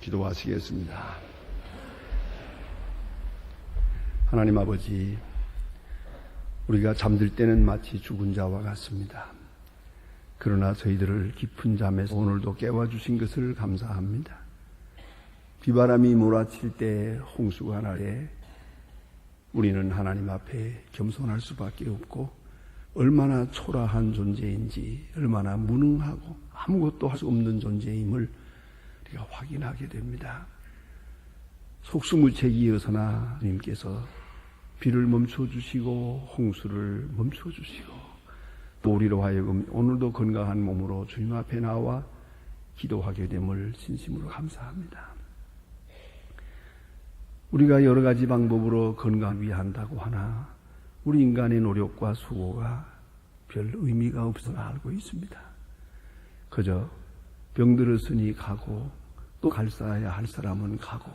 기도하시겠습니다. 하나님 아버지, 우리가 잠들 때는 마치 죽은 자와 같습니다. 그러나 저희들을 깊은 잠에서 오늘도 깨워주신 것을 감사합니다. 비바람이 몰아칠 때 홍수가 날에 우리는 하나님 앞에 겸손할 수밖에 없고 얼마나 초라한 존재인지 얼마나 무능하고 아무것도 할 수 없는 존재임을 우리가 확인하게 됩니다. 속수무책이어서나 님께서 비를 멈춰주시고 홍수를 멈춰주시고 또 우리로 하여금 오늘도 건강한 몸으로 주님 앞에 나와 기도하게 됨을 진심으로 감사합니다. 우리가 여러 가지 방법으로 건강 위한다고 하나 우리 인간의 노력과 수고가 별 의미가 없어 알고 있습니다. 그저 병들었으니 가고 또 갈 사야 할 사람은 가고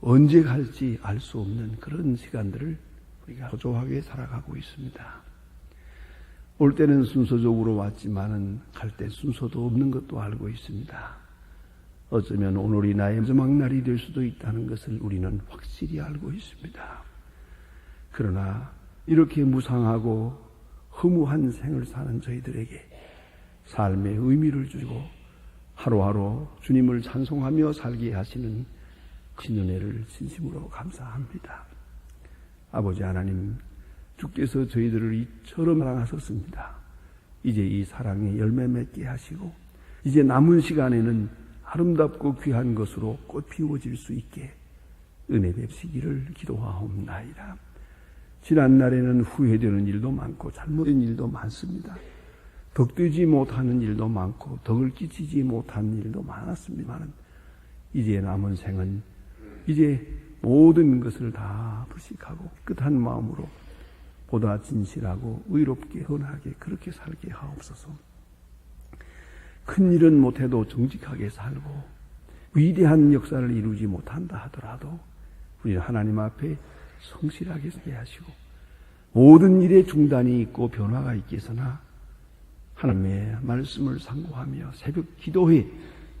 언제 갈지 알 수 없는 그런 시간들을 우리가 소조하게 살아가고 있습니다. 올 때는 순서적으로 왔지만은 갈 때 순서도 없는 것도 알고 있습니다. 어쩌면 오늘이 나의 마지막 날이 될 수도 있다는 것을 우리는 확실히 알고 있습니다. 그러나 이렇게 무상하고 허무한 생을 사는 저희들에게 삶의 의미를 주고 하루하루 주님을 찬송하며 살게 하시는 그 은혜를 진심으로 감사합니다. 아버지 하나님, 주께서 저희들을 이처럼 사랑하셨습니다. 이제 이 사랑의 열매 맺게 하시고, 이제 남은 시간에는 아름답고 귀한 것으로 꽃 피워질 수 있게 은혜 뵙시기를 기도하옵나이다. 지난 날에는 후회되는 일도 많고 잘못된 일도 많습니다. 덕되지 못하는 일도 많고 덕을 끼치지 못한 일도 많았습니다만 이제 남은 생은 이제 모든 것을 다 불식하고 끝한 마음으로 보다 진실하고 의롭게 헌하게 그렇게 살게 하옵소서. 큰 일은 못해도 정직하게 살고 위대한 역사를 이루지 못한다 하더라도 우리는 하나님 앞에 성실하게 살게 하시고 모든 일에 중단이 있고 변화가 있겠으나 하나님의 말씀을 상고하며 새벽 기도에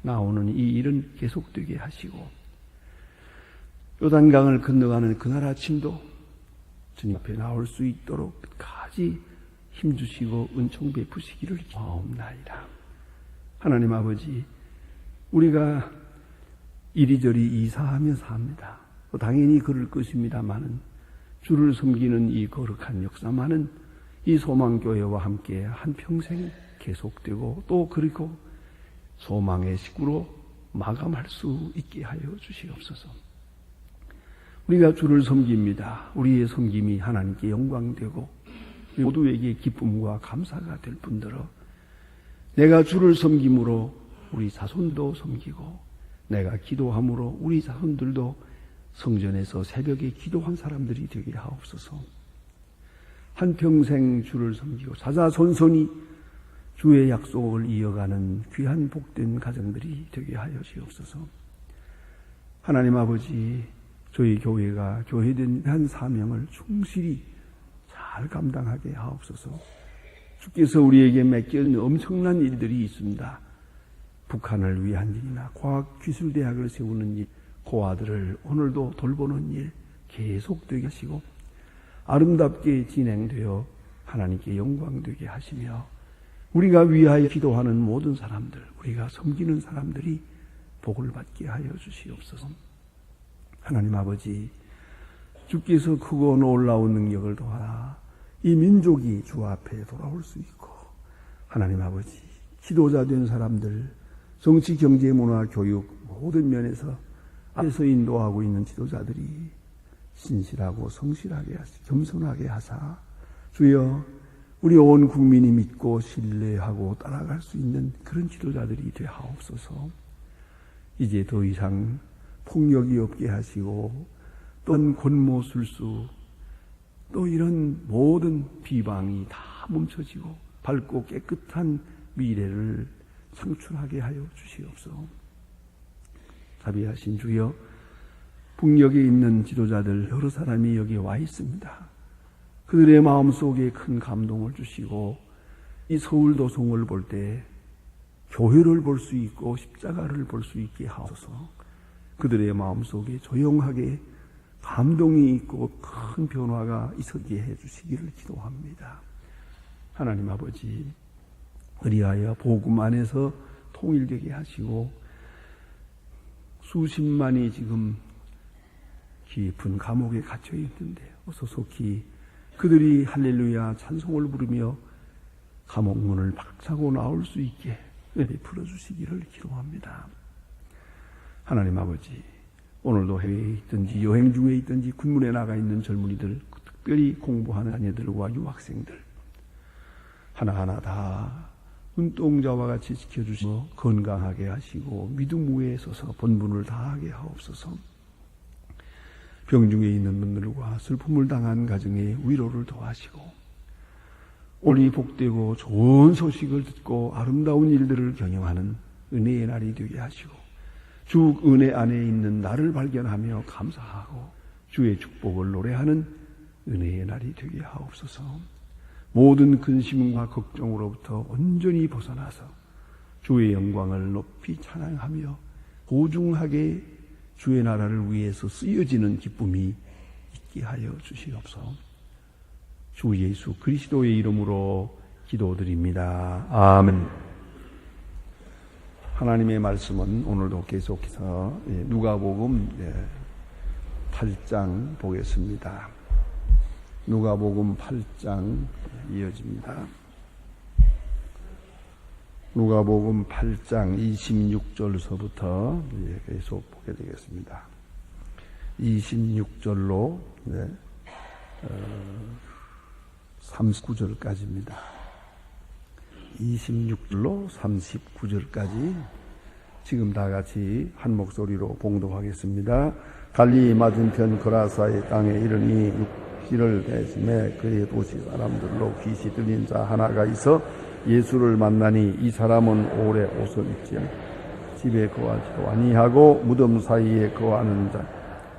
나오는 이 일은 계속되게 하시고 요단강을 건너가는 그날 아침도 주님 앞에 나올 수 있도록 끝까지 힘주시고 은총 베푸시기를 기도하옵나이다. 하나님 아버지, 우리가 이리저리 이사하며 삽니다. 당연히 그럴 것입니다만은 주를 섬기는 이 거룩한 역사만은 이 소망교회와 함께 한평생 계속되고 또 그리고 소망의 식구로 마감할 수 있게 하여 주시옵소서. 우리가 주를 섬깁니다. 우리의 섬김이 하나님께 영광되고 모두에게 기쁨과 감사가 될 뿐더러 내가 주를 섬김으로 우리 자손도 섬기고 내가 기도함으로 우리 자손들도 성전에서 새벽에 기도한 사람들이 되게 하옵소서. 한평생 주를 섬기고 사자손손이 주의 약속을 이어가는 귀한 복된 가정들이 되게 하여 주옵소서. 하나님 아버지, 저희 교회가 교회된 한 사명을 충실히 잘 감당하게 하옵소서. 주께서 우리에게 맡겨진 엄청난 일들이 있습니다. 북한을 위한 일이나 과학기술대학을 세우는 일, 고아들을 오늘도 돌보는 일 계속되게 하시고 아름답게 진행되어 하나님께 영광되게 하시며 우리가 위하여 기도하는 모든 사람들, 우리가 섬기는 사람들이 복을 받게 하여 주시옵소서. 하나님 아버지, 주께서 크고 놀라운 능력을 도하라 이 민족이 주 앞에 돌아올 수 있고 하나님 아버지, 지도자 된 사람들, 정치, 경제, 문화, 교육 모든 면에서 앞에서 인도하고 있는 지도자들이 신실하고 성실하게 하시, 겸손하게 하사 주여 우리 온 국민이 믿고 신뢰하고 따라갈 수 있는 그런 지도자들이 되하옵소서. 이제 더 이상 폭력이 없게 하시고 또한 권모술수 또 이런 모든 비방이 다 멈춰지고 밝고 깨끗한 미래를 창출하게 하여 주시옵소서. 자비하신 주여 북녘에 있는 지도자들 여러 사람이 여기 와 있습니다. 그들의 마음 속에 큰 감동을 주시고 이 서울 도성을 볼 때 교회를 볼 수 있고 십자가를 볼 수 있게 하옵소서. 그들의 마음 속에 조용하게 감동이 있고 큰 변화가 있었게 해 주시기를 기도합니다. 하나님 아버지, 그리하여 복음 안에서 통일되게 하시고 수십만이 지금 깊은 감옥에 갇혀 있는데 어서 속히 그들이 할렐루야 찬송을 부르며 감옥 문을 박차고 나올 수 있게 은혜 풀어 주시기를 기도합니다. 하나님 아버지, 오늘도 해외에 있든지 여행 중에 있든지 군문에 나가 있는 젊은이들, 특별히 공부하는 자녀들과 유학생들, 하나하나 다 눈동자와 같이 지켜주시고 건강하게 하시고 믿음 위에 서서 본분을 다하게 하옵소서. 병중에 있는 분들과 슬픔을 당한 가정에 위로를 더하시고 오니 복되고 좋은 소식을 듣고 아름다운 일들을 경영하는 은혜의 날이 되게 하시고 주 은혜 안에 있는 나를 발견하며 감사하고 주의 축복을 노래하는 은혜의 날이 되게 하옵소서. 모든 근심과 걱정으로부터 온전히 벗어나서 주의 영광을 높이 찬양하며 고중하게 주의 나라를 위해서 쓰여지는 기쁨이 있게 하여 주시옵소서. 주 예수 그리스도의 이름으로 기도드립니다. 아멘. 하나님의 말씀은 오늘도 계속해서 예, 누가복음 8장 보겠습니다. 누가복음 8장 이어집니다. 누가복음 8장 26절서부터 계속 보게 되겠습니다. 26절로 네, 어, 39절까지입니다. 26절로 39절까지 지금 다 같이 한 목소리로 봉독하겠습니다. 갈리 맞은편 거라사의 땅에 이르니 육지를 대심에 그의 도시 사람들로 귀시 들린 자 하나가 있어 예수를 만나니 이 사람은 오래 옷을 입지 집에 거하지도 아니하고 무덤 사이에 거하는 자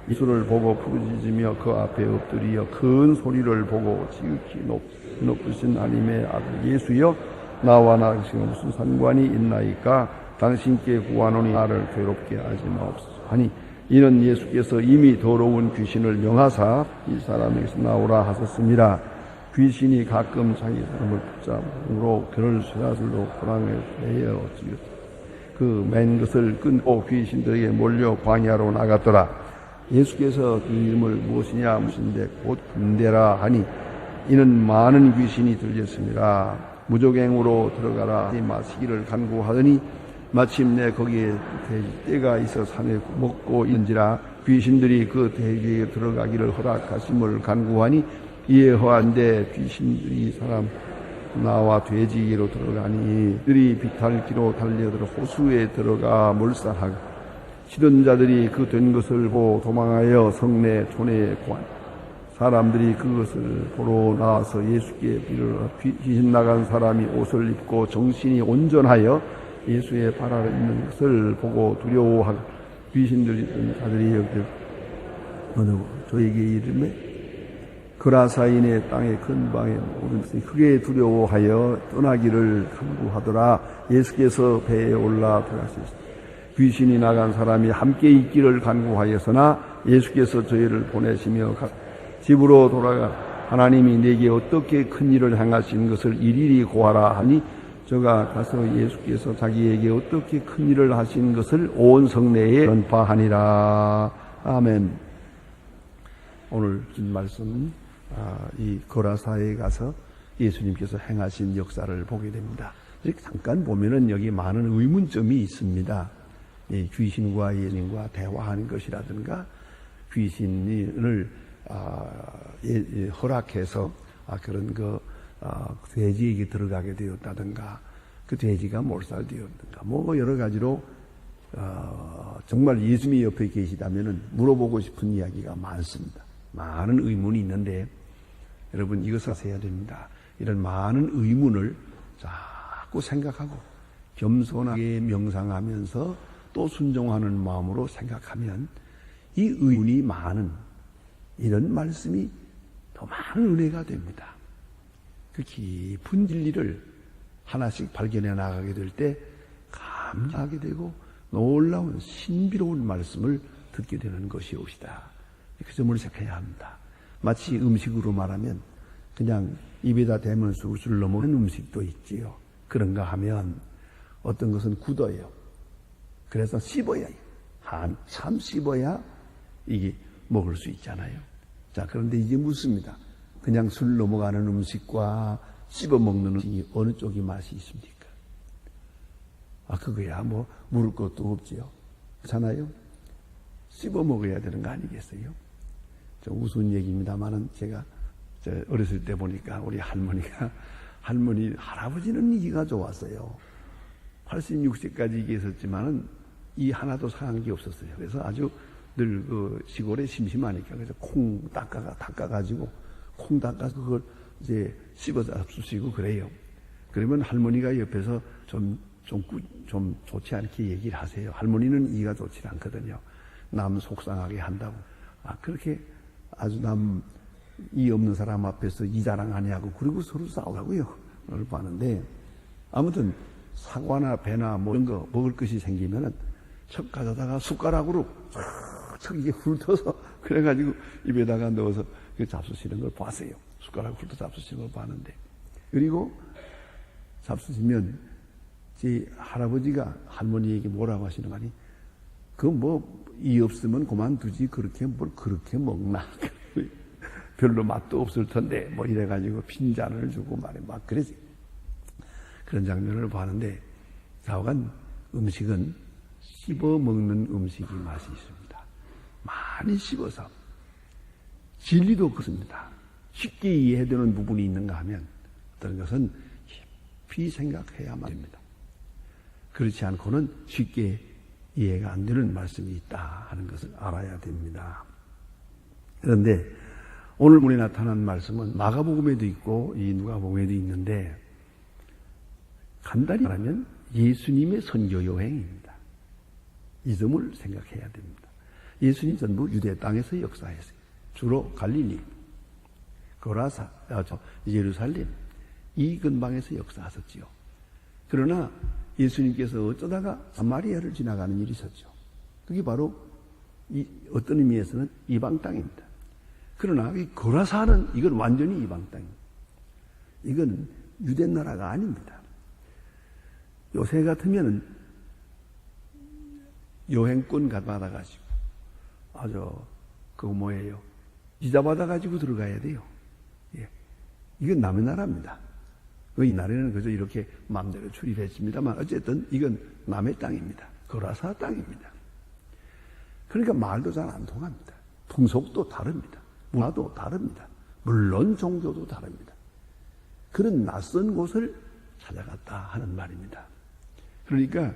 예수를 보고 부르짖으며 그 앞에 엎드리어 큰 소리를 보고 지극히 높, 높으신 하나님의 아들 예수여 나와 당신은 무슨 상관이 있나이까 당신께 구하노니 나를 괴롭게 하지 마옵소서 하니 이는 예수께서 이미 더러운 귀신을 명하사 이 사람에게서 나오라 하셨습니다. 귀신이 가끔 자기 사람을 붙잡으로 그를 쇠사슬로 호랑에 매여 그맨 것을 끊고 귀신들에게 몰려 광야로 나갔더라. 예수께서 그 이름을 무엇이냐 무신데 곧 군대라 하니 이는 많은 귀신이 들렸습니다. 무조갱으로 들어가라 마시기를 간구하더니 마침내 거기에 돼지떼가 있어 산에 먹고 있는지라 귀신들이 그 돼지에 들어가기를 허락하심을 간구하니 이에 허한데 귀신들이 사람 나와 돼지로 들어가니 들이 비탈기로 달려들어 호수에 들어가 몰살하고 시던 자들이 그 된 것을 보고 도망하여 성내 촌에 구한 사람들이 그것을 보러 나와서 예수께 비를 귀신 나간 사람이 옷을 입고 정신이 온전하여 예수의 발 아래 있는 것을 보고 두려워하고 귀신들이 자들이 여기 어느 저에게 이름에 그라사인의 땅의 근방에 오르면서 크게 두려워하여 떠나기를 간구하더라. 예수께서 배에 올라 들어가셨습니다. 귀신이 나간 사람이 함께 있기를 간구하였으나 예수께서 저희를 보내시며 집으로 돌아가 하나님이 내게 어떻게 큰 일을 행하신 것을 일일이 고하라 하니 저가 가서 예수께서 자기에게 어떻게 큰 일을 하신 것을 온 성내에 전파하니라. 아멘. 오늘 준 말씀은 아, 이 고라사에 가서 예수님께서 행하신 역사를 보게 됩니다. 잠깐 보면은 여기 많은 의문점이 있습니다. 귀신과 예수님과 대화하는 것이라든가 귀신을 아, 예, 허락해서 아, 그런 그 돼지에게 들어가게 되었다든가 그 돼지가 몰살되었든가 뭐 여러 가지로 어, 정말 예수님이 옆에 계시다면 물어보고 싶은 이야기가 많습니다. 많은 의문이 있는데 여러분 이것을 해야 됩니다. 이런 많은 의문을 자꾸 생각하고 겸손하게 명상하면서 또 순종하는 마음으로 생각하면 이 의문이 많은 이런 말씀이 더 많은 은혜가 됩니다. 그 깊은 진리를 하나씩 발견해 나가게 될 때 감사하게 되고 놀라운 신비로운 말씀을 듣게 되는 것이옵시다. 그 점을 생각해야 합니다. 마치 음식으로 말하면 그냥 입에다 대면 술술 넘어가는 음식도 있지요. 그런가 하면 어떤 것은 굳어요. 그래서 씹어야. 한참 씹어야 이게 먹을 수 있잖아요. 자, 그런데 이게 묻습니다. 그냥 술 넘어가는 음식과 씹어 먹는 음식이 어느 쪽이 맛이 있습니까? 아, 그거야. 뭐, 물을 것도 없지요. 그렇잖아요? 씹어 먹어야 되는 거 아니겠어요? 좀 우스운 얘기입니다만은 제가 저 어렸을 때 보니까 우리 할머니가 할머니, 할아버지는 이가 좋았어요. 86세까지 계셨지만은 이 하나도 상한 게 없었어요. 그래서 아주 늘 그 시골에 심심하니까 그래서 콩 닦아가 닦아가지고 콩 닦아서 그걸 이제 씹어서 잡수시고 그래요. 그러면 할머니가 옆에서 좀, 좀, 꾸- 좀 좋지 않게 얘기를 하세요. 할머니는 이가 좋지 않거든요. 남 속상하게 한다고. 아, 그렇게 아주 남, 이 없는 사람 앞에서 이 자랑 하냐고 그리고 서로 싸우라고요. 그걸 봤는데 아무튼 사과나 배나 뭐 이런 거 먹을 것이 생기면은 척 가져다가 숟가락으로 척 이게 훑어서 그래가지고 입에다가 넣어서 그 잡수시는 걸 봤어요. 숟가락 훑어 잡수시는 걸 봤는데 그리고 잡수시면 제 할아버지가 할머니에게 뭐라고 하시는 거 아니? 그 뭐 이 없으면 그만두지 그렇게 뭘 그렇게 먹나? 별로 맛도 없을 텐데 뭐 이래가지고 핀잔을 주고 말해 막 그러지. 그런 장면을 봤는데 좌우간 음식은 씹어 먹는 음식이 맛이 있습니다. 많이 씹어서 진리도 그렇습니다. 쉽게 이해되는 부분이 있는가 하면 어떤 것은 깊이 생각해야만 됩니다. 그렇지 않고는 쉽게 이해가 안 되는 말씀이 있다 하는 것을 알아야 됩니다. 그런데 오늘 문에 나타난 말씀은 마가복음에도 있고 이 누가복음에도 있는데 간단히 말하면 예수님의 선교 여행입니다. 이 점을 생각해야 됩니다. 예수님 전부 유대 땅에서 역사했어요. 주로 갈릴리, 고라사, 아, 저, 예루살렘 이 근방에서 역사하셨지요. 그러나 예수님께서 어쩌다가 사마리아를 지나가는 일이 있었죠. 그게 바로 이 어떤 의미에서는 이방 땅입니다. 그러나 이 고라사는 이건 완전히 이방 땅입니다. 이건 유대 나라가 아닙니다. 요새 같으면은 여행권 받아가지고 아주 그거 뭐예요? 비자 받아가지고 들어가야 돼요. 예. 이건 남의 나라입니다. 그이 나라에는 그저 이렇게 마음대로 출입했습니다만 어쨌든 이건 남의 땅입니다. 거라사 땅입니다. 그러니까 말도 잘 안 통합니다. 풍속도 다릅니다. 문화도 다릅니다. 물론 종교도 다릅니다. 그런 낯선 곳을 찾아갔다 하는 말입니다. 그러니까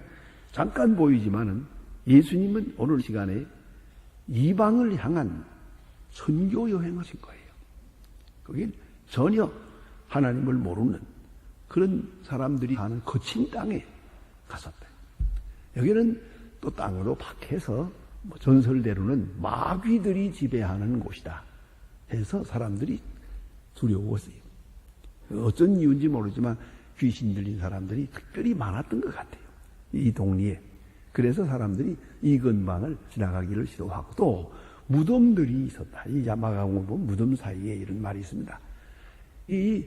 잠깐 보이지만은 예수님은 오늘 시간에 이방을 향한 선교 여행하신 거예요. 그게 전혀 하나님을 모르는 그런 사람들이 사는 거친 땅에 갔었다. 여기는 또 땅으로 밖에서 뭐 전설대로는 마귀들이 지배하는 곳이다. 해서 사람들이 두려웠어요. 어쩐 이유인지 모르지만 귀신 들린 사람들이 특별히 많았던 것 같아요. 이 동리에. 그래서 사람들이 이 근방을 지나가기를 시도하고 또 무덤들이 있었다. 이 야마강을 보면 무덤 사이에 이런 말이 있습니다. 이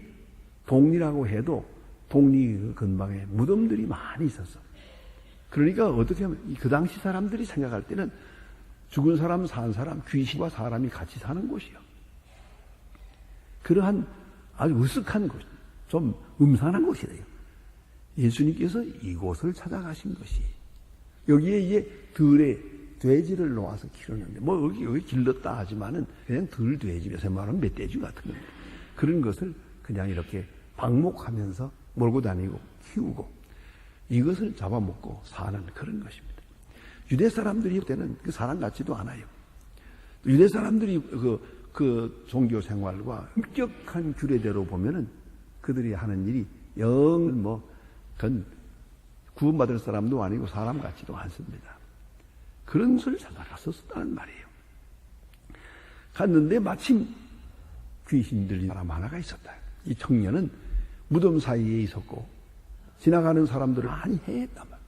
동리라고 해도 동리 그 근방에 무덤들이 많이 있었어. 그러니까 어떻게 하면 그 당시 사람들이 생각할 때는 죽은 사람, 산 사람, 귀신과 사람이 같이 사는 곳이요. 그러한 아주 으쓱한 곳, 좀 음산한 곳이래요. 예수님께서 이곳을 찾아가신 것이 여기에 이제 들에 돼지를 놓아서 키우는데 뭐 여기 여기 길렀다 하지만은 그냥 들 돼지 요새 말하면 멧돼지 같은 겁니다. 그런 것을 그냥 이렇게 방목하면서 몰고 다니고 키우고 이것을 잡아먹고 사는 그런 것입니다. 유대 사람들이 그때는 그 사람 같지도 않아요. 유대 사람들이 그, 그 종교 생활과 엄격한 규례대로 보면은 그들이 하는 일이 영 뭐, 그건 구원받을 사람도 아니고 사람 같지도 않습니다. 그런 것을 찾아갔었다는 말이에요. 갔는데 마침 귀신 들린 사람 하나가 있었다. 이 청년은 무덤 사이에 있었고 지나가는 사람들을 많이 해했단 말.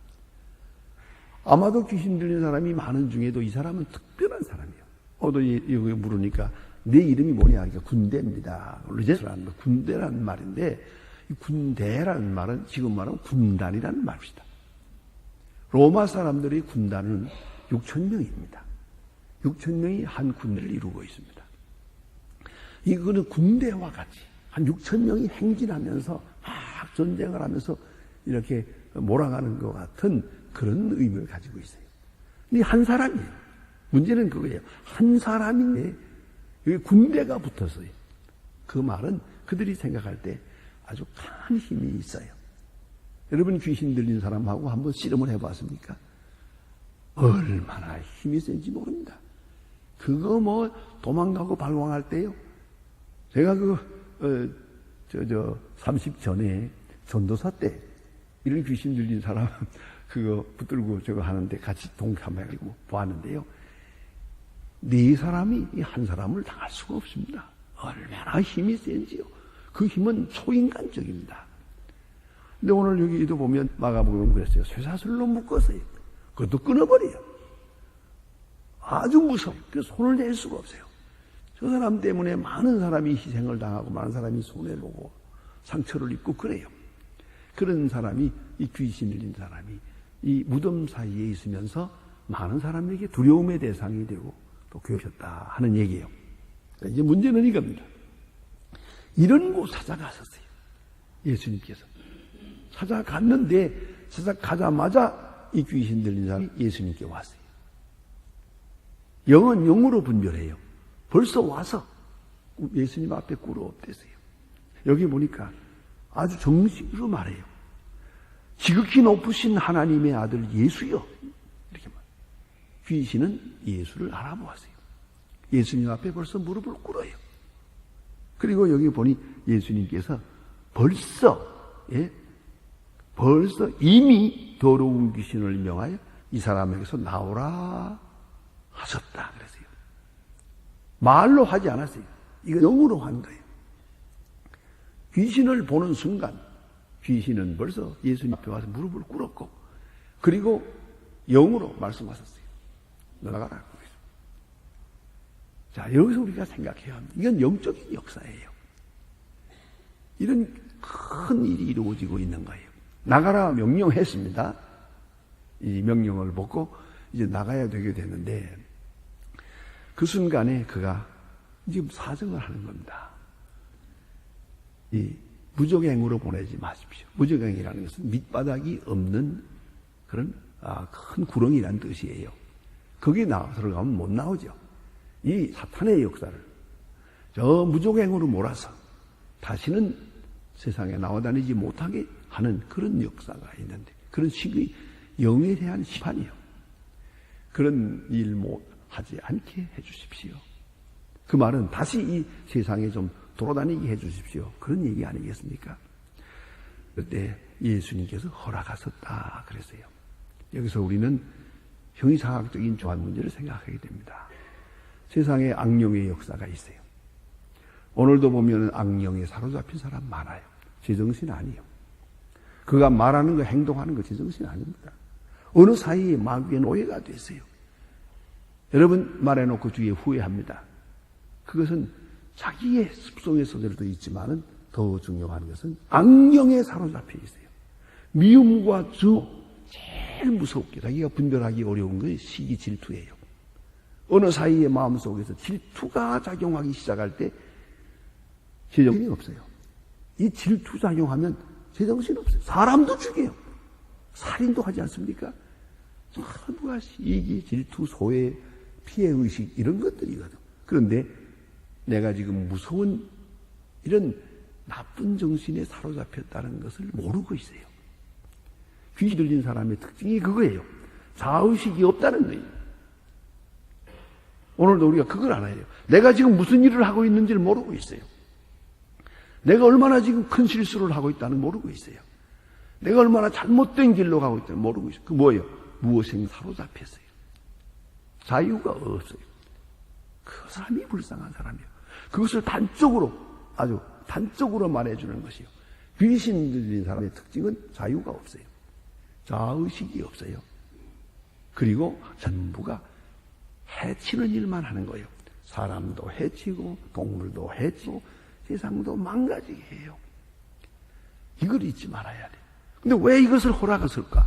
아마도 귀신 들린 사람이 많은 중에도 이 사람은 특별한 사람이에요. 어도 여기 물으니까 내 이름이 뭐냐? 그러니까 군대입니다. 르제스라는 말, 군대라는 말인데 이 군대라는 말은 지금 말하면 군단이라는 말입니다. 로마 사람들의 군단은 6천 명입니다. 6천 명이 한 군대를 이루고 있습니다. 이거는 군대와 같이 한 6천 명이 행진하면서 막 전쟁을 하면서 이렇게 몰아가는 것 같은 그런 의미를 가지고 있어요. 근데 한 사람이에요. 문제는 그거예요. 한 사람인데 군대가 붙었어요. 그 말은 그들이 생각할 때 아주 강한 힘이 있어요. 여러분 귀신 들린 사람하고 한번 씨름을 해봤습니까? 얼마나 힘이 센지 모릅니다. 그거 뭐 도망가고 발광할 때요. 제가 그, 어, 저, 저, 30 전에 전도사 때 이런 귀신 들린 사람 그거 붙들고 저거 하는데 같이 동참해가지고 보았는데요. 네 사람이 이 한 사람을 당할 수가 없습니다. 얼마나 힘이 센지요. 그 힘은 초인간적입니다. 근데 오늘 여기도 보면 마가복음 그랬어요. 쇠사슬로 묶었어요. 그것도 끊어버려요. 아주 무서워. 그래서 손을 낼 수가 없어요. 저 사람 때문에 많은 사람이 희생을 당하고 많은 사람이 손해보고 상처를 입고 그래요. 그런 사람이 이 귀신 들린 사람이 이 무덤 사이에 있으면서 많은 사람에게 두려움의 대상이 되고 또 괴롭혔다 하는 얘기예요. 그러니까 이제 문제는 이겁니다. 이런 곳 찾아갔었어요. 예수님께서. 찾아갔는데 찾아가자마자 이 귀신 들린 사람이 예수님께 왔어요. 영은 영으로 분별해요. 벌써 와서 예수님 앞에 꿇어 엎드세요. 여기 보니까 아주 정식으로 말해요. 지극히 높으신 하나님의 아들 예수요. 이렇게 말. 귀신은 예수를 알아보았어요. 예수님 앞에 벌써 무릎을 꿇어요. 그리고 여기 보니 예수님께서 벌써 예? 벌써 이미 더러운 귀신을 명하여 이 사람에게서 나오라 하셨다 그랬어요. 말로 하지 않았어요. 이거 영으로 한 거예요. 귀신을 보는 순간 귀신은 벌써 예수님 앞에 와서 무릎을 꿇었고 그리고 영으로 말씀하셨어요. 나가라. 자, 여기서 우리가 생각해야 합니다. 이건 영적인 역사예요. 이런 큰 일이 이루어지고 있는 거예요. 나가라 명령했습니다. 이 명령을 먹고 이제 나가야 되게 되는데 그 순간에 그가 지금 사정을 하는 겁니다. 이 무적행으로 보내지 마십시오. 무적행이라는 것은 밑바닥이 없는 그런 아, 큰 구렁이라는 뜻이에요. 거기 나 들어가면 못 나오죠. 이 사탄의 역사를 저 무적행으로 몰아서 다시는 세상에 나와다니지 못하게 하는 그런 역사가 있는데 그런 식의 영에 대한 심판이요. 그런 일 못 하지 않게 해 주십시오. 그 말은 다시 이 세상에 좀 돌아다니게 해 주십시오. 그런 얘기 아니겠습니까? 그때 예수님께서 허락하셨다 그랬어요. 여기서 우리는 형이상학적인 조한 문제를 생각하게 됩니다. 세상에 악령의 역사가 있어요. 오늘도 보면 악령에 사로잡힌 사람 많아요. 제정신 아니에요. 그가 말하는 거, 행동하는 거 제정신 아닙니다. 어느 사이에 마귀의 노예가 됐어요. 여러분 말해놓고 뒤에 후회합니다. 그것은 자기의 습성의 소절도 있지만은 더 중요한 것은 악령에 사로잡혀 있어요. 미움과 주 제일 무섭게 자기가 분별하기 어려운 것이 시기 질투예요. 어느 사이의 마음속에서 질투가 작용하기 시작할 때 제정신이 없어요. 이 질투 작용하면 제정신 없어요. 사람도 죽여요. 살인도 하지 않습니까? 전부가 시기, 질투, 소외, 피해 의식 이런 것들이거든. 그런데 내가 지금 무서운 이런 나쁜 정신에 사로잡혔다는 것을 모르고 있어요. 귀신 들린 사람의 특징이 그거예요. 자의식이 없다는 거예요. 오늘도 우리가 그걸 알아야 돼요. 내가 지금 무슨 일을 하고 있는지를 모르고 있어요. 내가 얼마나 지금 큰 실수를 하고 있다는 모르고 있어요. 내가 얼마나 잘못된 길로 가고 있다는 모르고 있어요. 그 뭐예요? 무엇에 사로잡혔어요. 자유가 없어요. 그 사람이 불쌍한 사람이에요. 그것을 단적으로 아주 단적으로 말해주는 것이요. 귀신 들린 사람의 특징은 자유가 없어요. 자의식이 없어요. 그리고 전부가 해치는 일만 하는 거예요. 사람도 해치고 동물도 해치고 세상도 망가지게 해요. 이걸 잊지 말아야 돼. 근데 왜 이것을 허락했을까?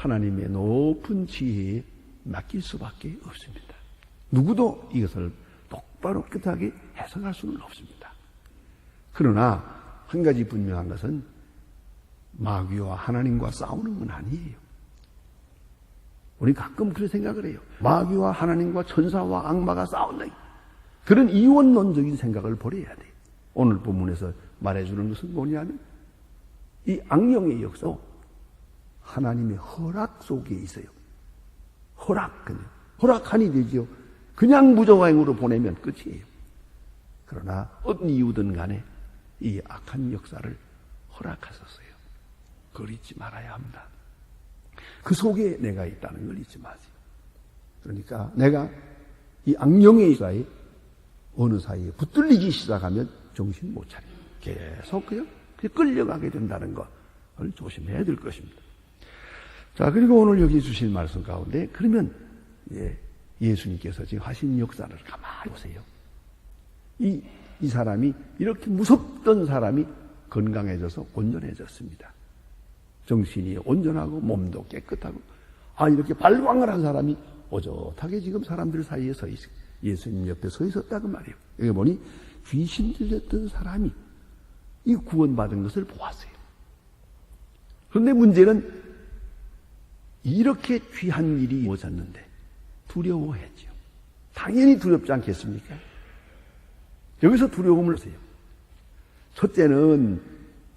하나님의 높은 지혜에 맡길 수밖에 없습니다. 누구도 이것을 똑바로 깨끗하게 해석할 수는 없습니다. 그러나 한 가지 분명한 것은 마귀와 하나님과 싸우는 건 아니에요. 우리 가끔 그런 생각을 해요. 마귀와 하나님과 천사와 악마가 싸운다. 그런 이원론적인 생각을 버려야 돼. 오늘 본문에서 말해주는 것은 뭐냐면 이 악령의 역사 하나님의 허락 속에 있어요. 허락 그냥 허락하니 되지요. 그냥 무조항으로 보내면 끝이에요. 그러나 어떤 이유든 간에 이 악한 역사를 허락하셨어요. 그걸 잊지 말아야 합니다. 그 속에 내가 있다는 걸 잊지 마세요. 그러니까 내가 이 악령의 사이 어느 사이에 붙들리기 시작하면 정신 못 차려요. 계속 그냥 끌려가게 된다는 것을 조심해야 될 것입니다. 자, 그리고 오늘 여기 주신 말씀 가운데 그러면 예, 예수님께서 지금 하신 역사를 가만히 보세요. 이, 이 사람이 이렇게 무섭던 사람이 건강해져서 온전해졌습니다. 정신이 온전하고 몸도 깨끗하고 아 이렇게 발광을 한 사람이 오젓하게 지금 사람들 사이에 서 있어 예수님 옆에 서 있었다고 말이에요. 여기 보니 귀신 들렸던 사람이 이 구원받은 것을 보았어요. 그런데 문제는 이렇게 귀한 일이 오졌는데 두려워했죠. 당연히 두렵지 않겠습니까? 여기서 두려움을 보세요. 첫째는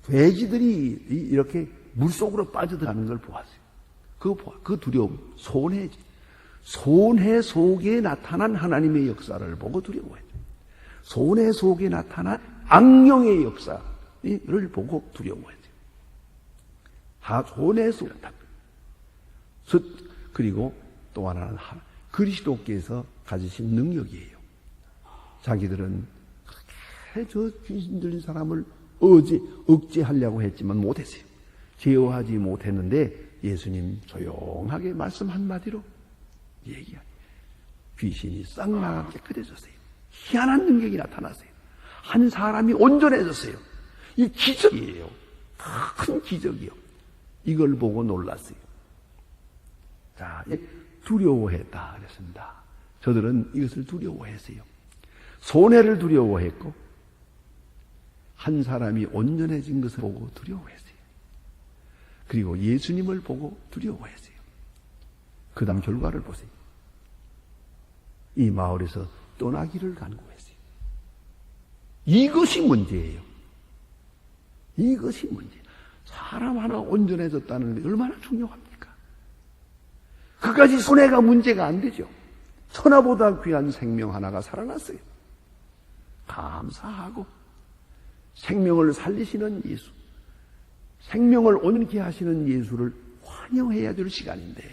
돼지들이 이렇게 물속으로 빠져들어가는 걸 보았어요. 그, 그 두려움, 손해, 손해 속에 나타난 하나님의 역사를 보고 두려워했죠. 손해 속에 나타난 악령의 역사를 보고 두려워했죠. 다 손해 속에 나타난 그리고 또 하나는 그리스도께서 가지신 능력이에요. 자기들은 그렇게 저 귀신 들린 사람을 어제 억제하려고 했지만 못했어요. 제어하지 못했는데 예수님 조용하게 말씀 한마디로 얘기하 귀신이 싹 나가 깨끗해졌어요. 희한한 능력이 나타났어요. 한 사람이 온전해졌어요. 이 기적이에요. 큰 기적이요. 이걸 보고 놀랐어요. 자, 두려워했다 그랬습니다. 저들은 이것을 두려워했어요. 손해를 두려워했고 한 사람이 온전해진 것을 보고 두려워했어요. 그리고 예수님을 보고 두려워했어요. 그 다음 결과를 보세요. 이 마을에서 떠나기를 간구했어요. 이것이 문제예요. 이것이 문제. 사람 하나 온전해졌다는 게 얼마나 중요합니까? 그까지 손해가 문제가 안 되죠. 천하보다 귀한 생명 하나가 살아났어요. 감사하고 생명을 살리시는 예수, 생명을 온전케 하시는 예수를 환영해야 될 시간인데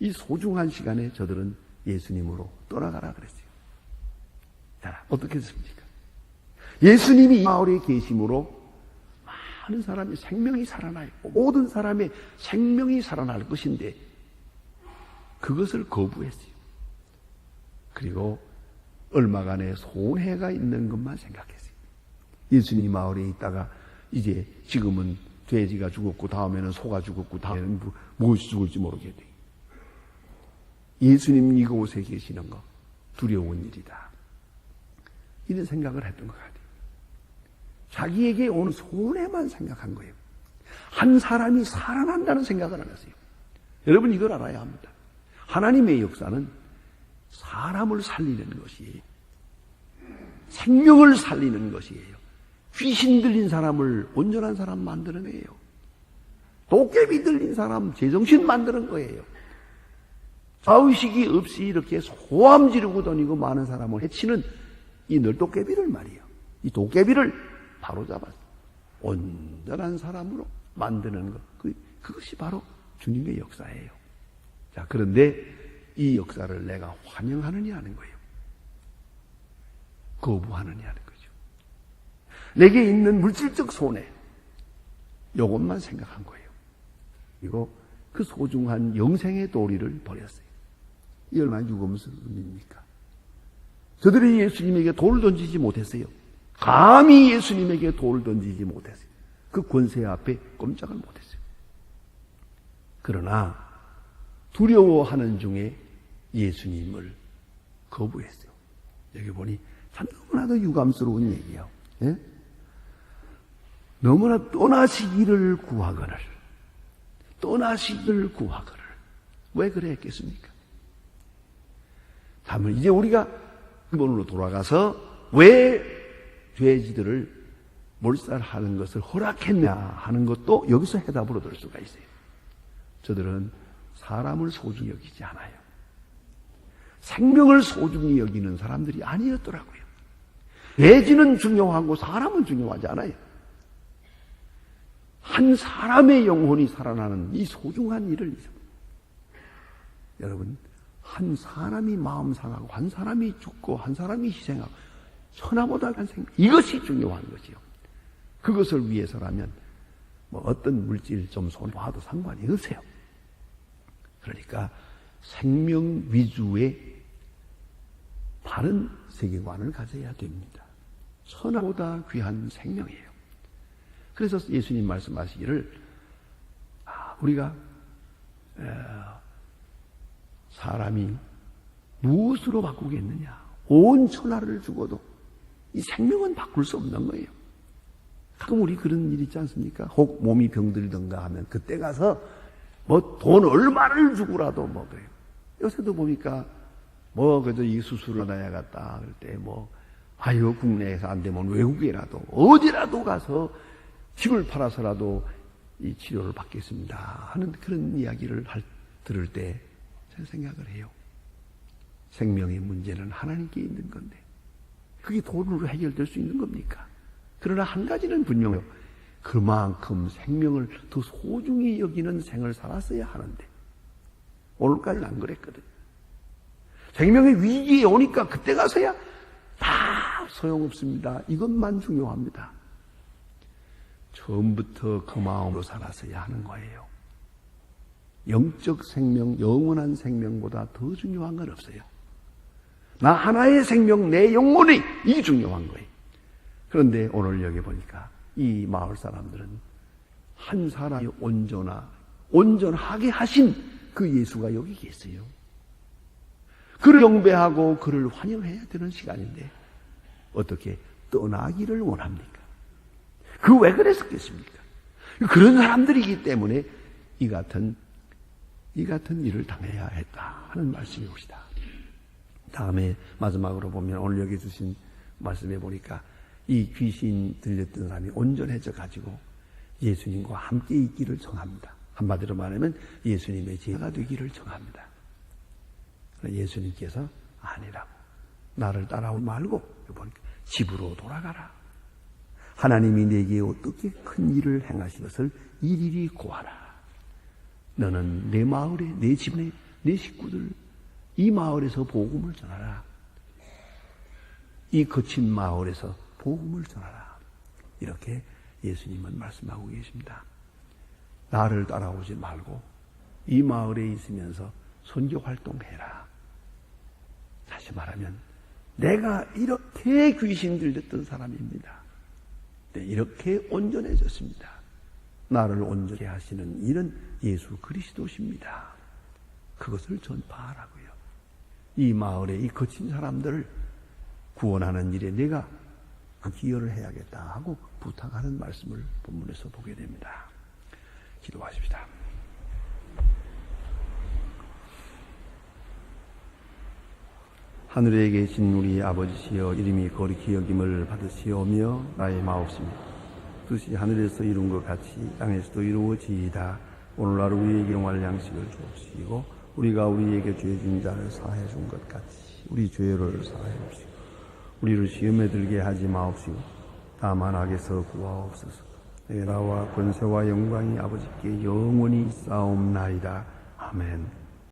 이 소중한 시간에 저들은 예수님으로 떠나가라 그랬어요. 자, 어떻게 됐습니까? 예수님이 이 마을에 계심으로 많은 사람이 생명이 살아나요. 모든 사람의 생명이 살아날 것인데 그것을 거부했어요. 그리고 얼마간의 손해가 있는 것만 생각했어요. 예수님 마을에 있다가 이제 지금은 돼지가 죽었고 다음에는 소가 죽었고 다음에는 무엇이 죽을지 모르게 돼. 예수님 이곳에 계시는 거 두려운 일이다. 이런 생각을 했던 것 같아요. 자기에게 오는 손해만 생각한 거예요. 한 사람이 살아난다는 생각을 안 했어요. 여러분 이걸 알아야 합니다. 하나님의 역사는 사람을 살리는 것이에요. 생명을 살리는 것이에요. 귀신 들린 사람을 온전한 사람 만들어내요. 도깨비 들린 사람 제정신 만드는 거예요. 자의식이 없이 이렇게 소함 지르고 다니고 많은 사람을 해치는 이 널도깨비를 말이에요. 이 도깨비를 바로잡아서 온전한 사람으로 만드는 것. 그, 그것이 바로 주님의 역사예요. 자, 그런데 이 역사를 내가 환영하느냐 하는 거예요. 거부하느냐 하는 거죠. 내게 있는 물질적 손해, 요것만 생각한 거예요. 그리고 그 소중한 영생의 도리를 버렸어요. 이 얼마나 유검스럽습니까? 저들이 예수님에게 돌을 던지지 못했어요. 감히 예수님에게 돌을 던지지 못했어요. 그 권세 앞에 꼼짝을 못했어요. 그러나 두려워하는 중에 예수님을 거부했어요. 여기 보니 참 너무나도 유감스러운 얘기예요. 예? 너무나 떠나시기를 구하거늘 떠나시기를 구하거늘 왜 그래 했겠습니까? 다음은 이제 우리가 근본으로 돌아가서 왜 죄지들을 몰살하는 것을 허락했냐 하는 것도 여기서 해답으로 들 수가 있어요. 저들은 사람을 소중히 여기지 않아요. 생명을 소중히 여기는 사람들이 아니었더라고요. 예지는 중요하고 사람은 중요하지 않아요. 한 사람의 영혼이 살아나는 이 소중한 일을 여러분 한 사람이 마음 상하고 한 사람이 죽고 한 사람이 희생하고 천하보다 간 생명 이것이 중요한 것이요. 그것을 위해서라면 뭐 어떤 물질 좀 손봐도 상관이 없어요. 그러니까 생명 위주의 바른 세계관을 가져야 됩니다. 천하보다 귀한 생명이에요. 그래서 예수님 말씀하시기를 아, 우리가 사람이 무엇으로 바꾸겠느냐? 온 천하를 죽어도 이 생명은 바꿀 수 없는 거예요. 가끔 우리 그런 일 있지 않습니까? 혹 몸이 병들든가 하면 그때 가서 뭐 돈 얼마를 주고라도 뭐 그래요. 요새도 보니까 뭐 그저 이 수술을 받아야겠다 그럴 때 뭐 아유 국내에서 안 되면 외국에라도 어디라도 가서 집을 팔아서라도 이 치료를 받겠습니다 하는 그런 이야기를 할, 들을 때 제가 생각을 해요. 생명의 문제는 하나님께 있는 건데 그게 돈으로 해결될 수 있는 겁니까? 그러나 한 가지는 분명해요. 그만큼 생명을 더 소중히 여기는 생을 살았어야 하는데 오늘까지는 안 그랬거든. 생명의 위기에 오니까 그때 가서야 다 소용없습니다. 이것만 중요합니다. 처음부터 그 마음으로 살았어야 하는 거예요. 영적 생명, 영원한 생명보다 더 중요한 건 없어요. 나 하나의 생명, 내 영혼이 이게 중요한 거예요. 그런데 오늘 여기 보니까 이 마을 사람들은 한 사람이 온전하, 온전하게 하신 그 예수가 여기 계세요. 그를 경배하고 그를 환영해야 되는 시간인데 어떻게 떠나기를 원합니까? 그 왜 그랬었겠습니까? 그런 사람들이기 때문에 이 같은 이 같은 일을 당해야 했다 하는 말씀이 옵시다. 다음에 마지막으로 보면 오늘 여기 주신 말씀에 보니까 이 귀신 들렸던 사람이 온전해져 가지고 예수님과 함께 있기를 청합니다. 한마디로 말하면 예수님의 제가 되기를 청합니다. 예수님께서 아니라고 나를 따라오지 말고 보니까 집으로 돌아가라. 하나님이 내게 어떻게 큰 일을 행하신 것을 일일이 고하라. 너는 내 마을에, 내 집안에, 내 식구들, 이 마을에서 복음을 전하라. 이 거친 마을에서 복음을 전하라. 이렇게 예수님은 말씀하고 계십니다. 나를 따라오지 말고 이 마을에 있으면서 선교 활동해라. 다시 말하면 내가 이렇게 귀신 들렸던 사람입니다. 네, 이렇게 온전해졌습니다. 나를 온전히 하시는 이는 예수 그리스도십니다. 그것을 전파하라고요. 이 마을에 이 거친 사람들을 구원하는 일에 내가 기여를 해야겠다 하고 부탁하는 말씀을 본문에서 보게 됩니다. 기도하십시다. 하늘에 계신 우리 아버지시여 이름이 거룩히 여김을 받으시오며 나의 마옵시며 뜻이 하늘에서 이룬 것 같이 땅에서도 이루어지이다. 오늘날 우리에게 용할 양식을 주옵시고 우리가 우리에게 죄진 자를 사해 준 것 같이 우리 죄를 사해 주시고 우리를 시험에 들게 하지 마옵시고 다만 악에서 구하옵소서. 에라와 권세와 영광이 아버지께 영원히 싸움나이다. 아멘.